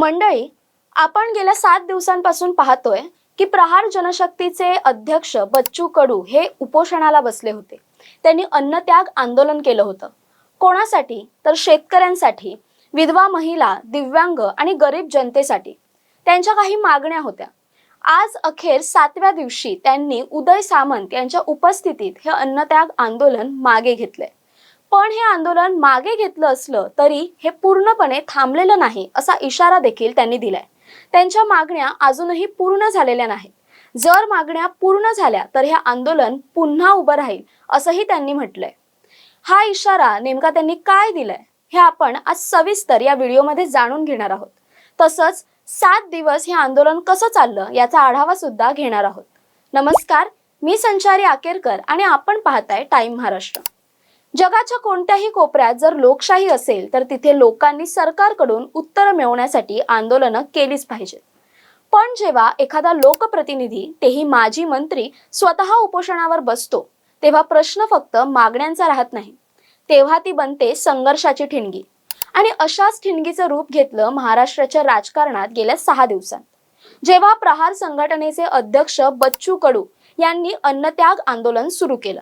मंडळी आपण गेल्या सात दिवसांपासून पाहतोय की प्रहार जनशक्तीचे अध्यक्ष बच्चू कडू हे उपोषणाला बसले होते. त्यांनी अन्नत्याग आंदोलन केलं होतं. कोणासाठी? तर शेतकऱ्यांसाठी विधवा महिला दिव्यांग आणि गरीब जनतेसाठी. त्यांच्या काही मागण्या होत्या. आज अखेर सातव्या दिवशी त्यांनी उदय सामंत यांच्या उपस्थितीत हे अन्नत्याग आंदोलन मागे घेतलंय. पण हे आंदोलन मागे घेतलं असलं तरी हे पूर्णपणे थांबलेलं नाही असा इशारा देखील त्यांनी दिलाय. त्यांच्या मागण्या अजूनही पूर्ण झालेल्या नाहीत. जर मागण्या पूर्ण झाल्या तर हे आंदोलन पुन्हा उभं राहील असंही त्यांनी म्हटलंय. हा इशारा नेमका त्यांनी काय दिलाय हे आपण आज सविस्तर या व्हिडिओमध्ये जाणून घेणार आहोत. तसंच सात दिवस हे आंदोलन कसं चाललं याचा आढावा सुद्धा घेणार आहोत. नमस्कार मी संचारी आकेरकर आणि आपण पाहताय टाइम महाराष्ट्र. जगाच्या कोणत्याही कोपऱ्यात जर लोकशाही असेल तर तिथे लोकांनी सरकारकडून उत्तर मिळवण्यासाठी आंदोलनं केलीच पाहिजेत. पण जेव्हा एखादा लोकप्रतिनिधी तेही माजी मंत्री स्वतः उपोषणावर बसतो तेव्हा प्रश्न फक्त मागण्यांचा राहत नाही. तेव्हा ती बनते संघर्षाची ठिणगी. आणि अशाच ठिणगीचं रूप घेतलं महाराष्ट्राच्या राजकारणात गेल्या सहा दिवसांत. जेव्हा प्रहार संघटनेचे अध्यक्ष बच्चू कडू यांनी अन्नत्याग आंदोलन सुरू केलं.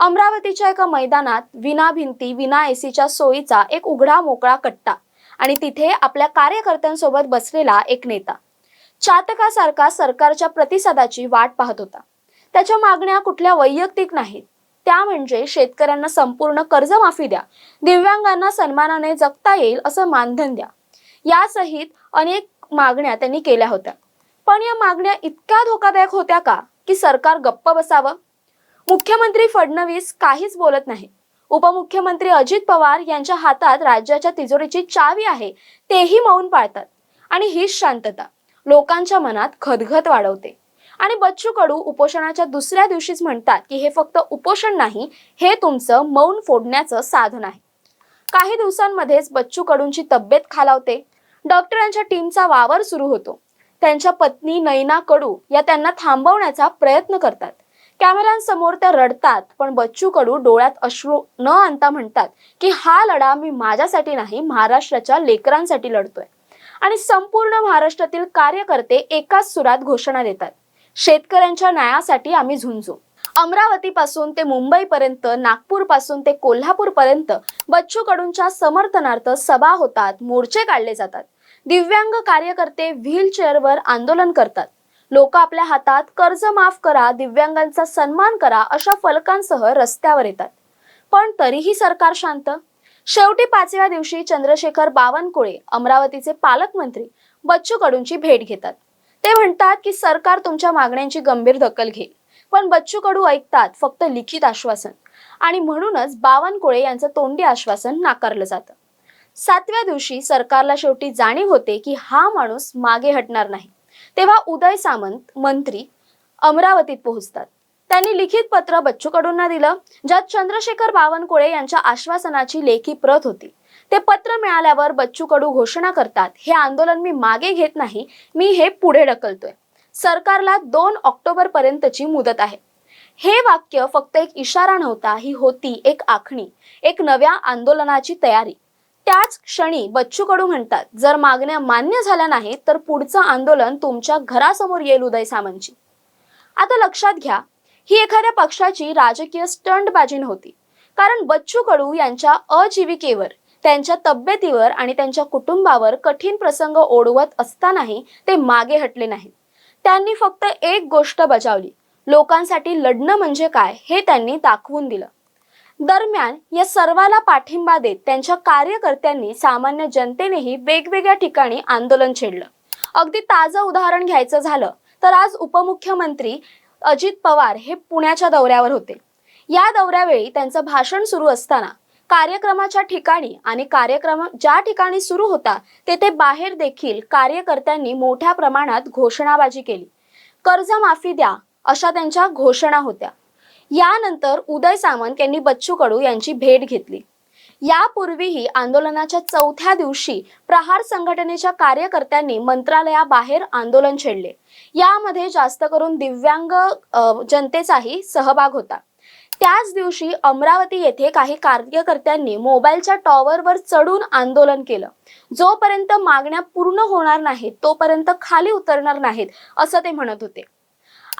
अमरावतीच्या एका मैदानात विना भिंती विना एसीच्या सोयीचा एक उघडा मोकळा कट्टा आणि तिथे आपल्या कार्यकर्त्यांसोबत बसलेला एक नेता. चातकासारखा सरकारच्या प्रतिसादाची वाट पाहत होता. त्याच्या मागण्या कुठल्या वैयक्तिक नाहीत. त्या म्हणजे शेतकऱ्यांना संपूर्ण कर्जमाफी द्या दिव्यांगांना सन्मानाने जगता येईल असं मानधन द्या. यासहित अनेक मागण्या त्यांनी केल्या होत्या. पण या मागण्या इतक्या धोकादायक होत्या का की सरकार गप्प बसावं? मुख्यमंत्री फडणवीस काहीच बोलत नाही. उपमुख्यमंत्री अजित पवार यांच्या हातात राज्याच्या तिजोरीची चावी आहे तेही मौन पाळतात. आणि हीच शांतता लोकांच्या मनात खदखद वाढवते. आणि बच्चू कडू उपोषणाच्या दुसऱ्या दिवशीच म्हणतात की हे फक्त उपोषण नाही हे तुमचं मौन फोडण्याचं साधन आहे. काही दिवसांमध्येच बच्चू कडूंची तब्येत खालावते. डॉक्टरांच्या टीमचा वावर सुरू होतो. त्यांच्या पत्नी नैना कडू या त्यांना थांबवण्याचा प्रयत्न करतात. कॅमेऱ्यांसमोर त्या रडतात पण बच्चू कडू डोळ्यात अश्रू न आणता म्हणतात की हा लढा मी माझ्यासाठी नाही महाराष्ट्राच्या लेकरांसाठी लढतोय. आणि संपूर्ण महाराष्ट्रातील कार्यकर्ते एकाच सुरात घोषणा देतात. शेतकऱ्यांच्या न्यायासाठी आम्ही झुंजू. अमरावतीपासून ते मुंबईपर्यंत नागपूरपासून ते कोल्हापूरपर्यंत बच्चू कडूंच्या समर्थनार्थ सभा होतात मोर्चे काढले जातात. दिव्यांग कार्यकर्ते व्हील चेअरवर आंदोलन करतात. लोक आपल्या हातात कर्ज माफ करा दिव्यांगांचा सन्मान करा अशा फलकांसह रस्त्यावर येतात. पण तरीही सरकार शांत? शेवटी पाचव्या दिवशी चंद्रशेखर बावनकुळे अमरावतीचे पालकमंत्री बच्चू कडूंची भेट घेतात. ते म्हणतात की सरकार तुमच्या मागण्यांची गंभीर दखल घेईल. पण बच्चू कडू ऐकतात फक्त लिखित आश्वासन. आणि म्हणूनच बावनकुळे यांचं तोंडी आश्वासन नाकारलं जातं. सातव्या दिवशी सरकारला शेवटी जाणीव होते की हा माणूस मागे हटणार नाही. तेव्हा उदय सामंत मंत्री अमरावतीत पोहोचतात. त्यांनी लिखित पत्र बच्चू कडूंना दिलं ज्यात चंद्रशेखर बावनकुळे यांच्या आश्वासनाची लेखी प्रत होती. ते पत्र मिळाल्यावर बच्चू कडू घोषणा करतात हे आंदोलन मी मागे घेत नाही मी हे पुढे ढकलतोय. सरकारला दोन ऑक्टोबर पर्यंतची मुदत आहे. हे वाक्य फक्त एक इशारा नव्हता ही होती एक आखणी एक नव्या आंदोलनाची तयारी. त्याच क्षणी बच्चू कडू म्हणतात जर मागण्या मान्य झाल्या नाहीत तर पुढचं आंदोलन तुमच्या घरासमोर येईल उदय सामंतची आता लक्षात घ्या ही एखाद्या पक्षाची राजकीय स्टंटबाजी नव्हती. कारण बच्चू कडू यांच्या अजीविकेवर त्यांच्या तब्येतीवर आणि त्यांच्या कुटुंबावर कठीण प्रसंग ओढवत असतानाही ते मागे हटले नाहीत. त्यांनी फक्त एक गोष्ट बजावली लोकांसाठी लढणं म्हणजे काय हे त्यांनी दाखवून दिलं. दरम्यान या सर्वाला पाठिंबा देत त्यांच्या कार्यकर्त्यांनी सामान्य जनतेनेही वेगवेगळ्या ठिकाणी आंदोलन छेडलं. अगदी ताजं उदाहरण घ्यायचं झालं तर आज उपमुख्यमंत्री अजित पवार हे पुण्याच्या दौऱ्यावर होते. या दौऱ्यावेळी त्यांचं भाषण सुरू असताना कार्यक्रमाच्या ठिकाणी आणि कार्यक्रम ज्या ठिकाणी सुरू होता तेथे बाहेर देखील कार्यकर्त्यांनी मोठ्या प्रमाणात घोषणाबाजी केली. कर्जमाफी द्या अशा त्यांच्या घोषणा होत्या. यानंतर उदय सामंत यांनी बच्चू कडू यांची भेट घेतली. यापूर्वीही आंदोलनाच्या चौथ्या दिवशी प्रहार संघटनेच्या कार्यकर्त्यांनी मंत्रालयाबाहेर आंदोलन छेडले. यामध्ये जास्त करून दिव्यांग जनतेचाही सहभाग होता. त्याच दिवशी अमरावती येथे काही कार्यकर्त्यांनी मोबाईलच्या टॉवरवर चढून आंदोलन केलं. जोपर्यंत मागण्या पूर्ण होणार नाहीत तोपर्यंत खाली उतरणार नाहीत असं ते म्हणत होते.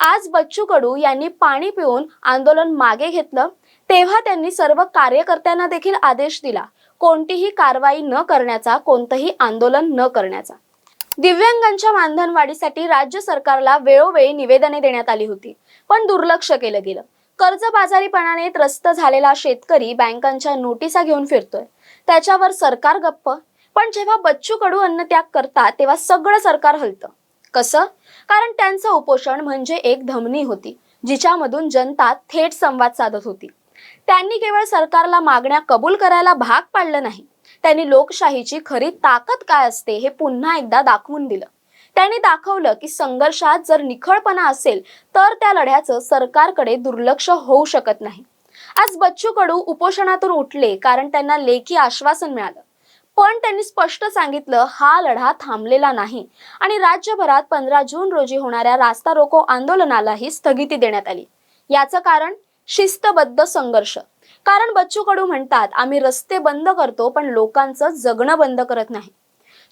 आज बच्चू कडू यांनी पाणी पिऊन आंदोलन मागे घेतलं तेव्हा त्यांनी सर्व कार्यकर्त्यांना देखील आदेश दिला. कोणतीही कारवाई न करण्याचा कोणतंही आंदोलन न करण्याचा. दिव्यांगांच्या मानधनवाढीसाठी राज्य सरकारला वेळोवेळी निवेदने देण्यात आली होती पण दुर्लक्ष केलं गेलं. कर्जबाजारीपणाने त्रस्त झालेला शेतकरी बँकांच्या नोटिसा घेऊन फिरतोय. त्याच्यावर सरकार गप्प पण जेव्हा बच्चू कडू अन्नत्याग करतात तेव्हा सगळं सरकार हलतं. कसं? कारण त्यांचं उपोषण म्हणजे एक धमनी होती जिच्यामधून जनता थेट संवाद साधत होती. त्यांनी केवळ सरकारला मागण्या कबूल करायला भाग पाडलं नाही. त्यांनी लोकशाहीची खरी ताकद काय असते हे पुन्हा एकदा दाखवून दिलं. त्यांनी दाखवलं की संघर्षात जर निखळपणा असेल तर त्या लढ्याचं सरकारकडे दुर्लक्ष होऊ शकत नाही. आज बच्चू कडू उपोषणातून उठले कारण त्यांना लेखी आश्वासन मिळालं. पण त्यांनी स्पष्ट सांगितलं हा लढा थांबलेला नाही. आणि राज्यभरात पंधरा जून रोजी होणाऱ्या रास्ता रोको आंदोलनालाही स्थगिती देण्यात आली. याचं कारण? शिस्तबद्ध संघर्ष. कारण बच्चू कडू म्हणतात आम्ही रस्ते बंद करतो पण लोकांचं जगणं बंद करत नाही.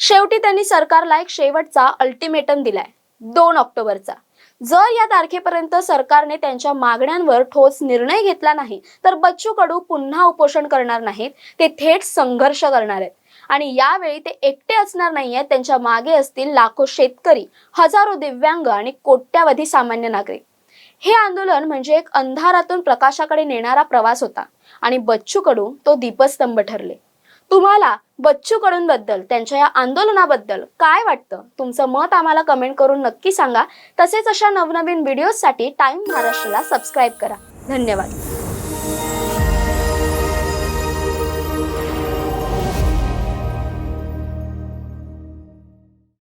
शेवटी त्यांनी सरकारला एक शेवटचा अल्टिमेटम दिलाय. दोन ऑक्टोबरचा. जर या तारखेपर्यंत सरकारने त्यांच्या मागण्यांवर ठोस निर्णय घेतला नाही तर बच्चू कडू पुन्हा उपोषण करणार नाहीत ते थेट संघर्ष करणार आहेत. आणि यावेळी ते एकटे असणार नाहीये. त्यांच्या मागे असतील लाखो शेतकरी हजारो दिव्यांग आणि कोट्यावधी सामान्य नागरिक. हे आंदोलन म्हणजे एक अंधारातून प्रकाशाकडे नेणारा प्रवास होता आणि बच्चू कडू तो दीपस्तंभ ठरले. तुम्हाला बच्चू कडूंबद्दल त्यांच्या या आंदोलनाबद्दल काय वाटतं? तुमचं मत आम्हाला कमेंट करून नक्की सांगा. तसेच अशा नवनवीन व्हिडिओजसाठी टाइम महाराष्ट्राला सबस्क्राईब करा. धन्यवाद.